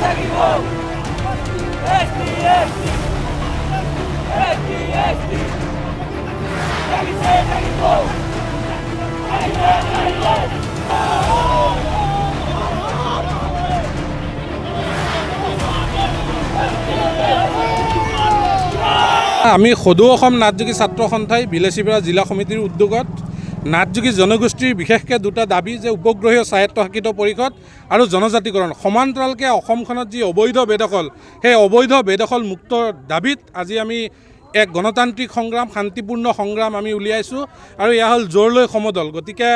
Segue em mão! আমি সদৌ অসম নাথযোগী ছাত্ৰ সন্থাই বিলাচীপাৰা জিলা সমিতিৰ উদ্যোগত নাথযোগী জনগোষ্ঠীৰ বিশেষকৈ দুটা দাবি যে উপগ্ৰহীয় স্বায়ত্তশাসিত পৰিষদ আৰু জনজাতিকৰণ সমান্তৰালকৈ অসমখনত যি অবৈধ বেদখল, সেই অবৈধ বেদখল মুক্ত দাবীত আজি আমি এক গণতান্ত্ৰিক সংগ্ৰাম, শান্তিপূৰ্ণ সংগ্ৰাম আমি উলিয়াইছোঁ আৰু এয়া হ'ল জোৰলৈ সমদল। গতিকে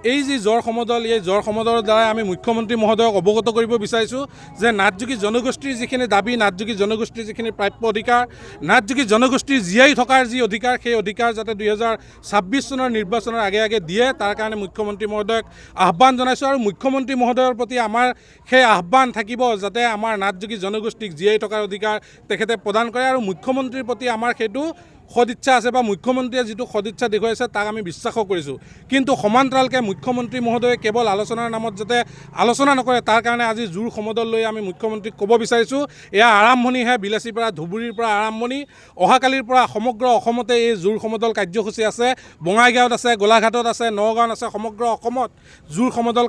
এই যি জ্বৰ সমদল, এই জ্বৰ সমদলৰ দ্বাৰাই আমি মুখ্যমন্ত্ৰী মহোদয়ক অৱগত কৰিব বিচাৰিছোঁ যে নাথযোগী জনগোষ্ঠীৰ যিখিনি দাবি নাথযোগী জনগোষ্ঠীৰ যিখিনি প্ৰাপ্য অধিকাৰ নাথযোগী জনগোষ্ঠীৰ জীয়াই থকাৰ যি অধিকাৰ, সেই অধিকাৰ যাতে দুহেজাৰ ছাব্বিছ চনৰ নিৰ্বাচনৰ আগে আগে দিয়ে, তাৰ কাৰণে মুখ্যমন্ত্ৰী মহোদয়ক আহ্বান জনাইছোঁ আৰু মুখ্যমন্ত্ৰী মহোদয়ৰ প্ৰতি আমাৰ সেই আহ্বান থাকিব যাতে আমাৰ নাথযোগী জনগোষ্ঠীক জীয়াই থকাৰ অধিকাৰ তেখেতে প্ৰদান কৰে আৰু মুখ্যমন্ত্ৰীৰ প্ৰতি আমাৰ সেইটো সদিচ্ছা আছে বা মুখ্যমন্ত্ৰীয়ে যিটো সদিচ্ছা দেখুৱাইছে, তাক আমি বিশ্বাসো কৰিছোঁ। কিন্তু সমান্তৰালকৈ মুখ্যমন্ত্ৰী মহোদয়ে কেৱল আলোচনাৰ নামত যাতে আলোচনা নকৰে, তাৰ কাৰণে আজি জোৰ সমদল লৈ আমি মুখ্যমন্ত্ৰীক ক'ব বিচাৰিছোঁ। এয়া আৰম্ভণিহে বিলাচীৰ পৰা, ধুবুৰীৰ পৰা আৰম্ভণি। অহাকালিৰ পৰা সমগ্ৰ অসমতে এই জোৰ সমদল কাৰ্যসূচী আছে। বঙাইগাঁৱত আছে, গোলাঘাটত আছে, নগাঁৱত আছে, সমগ্ৰ অসমত জোৰ সমদল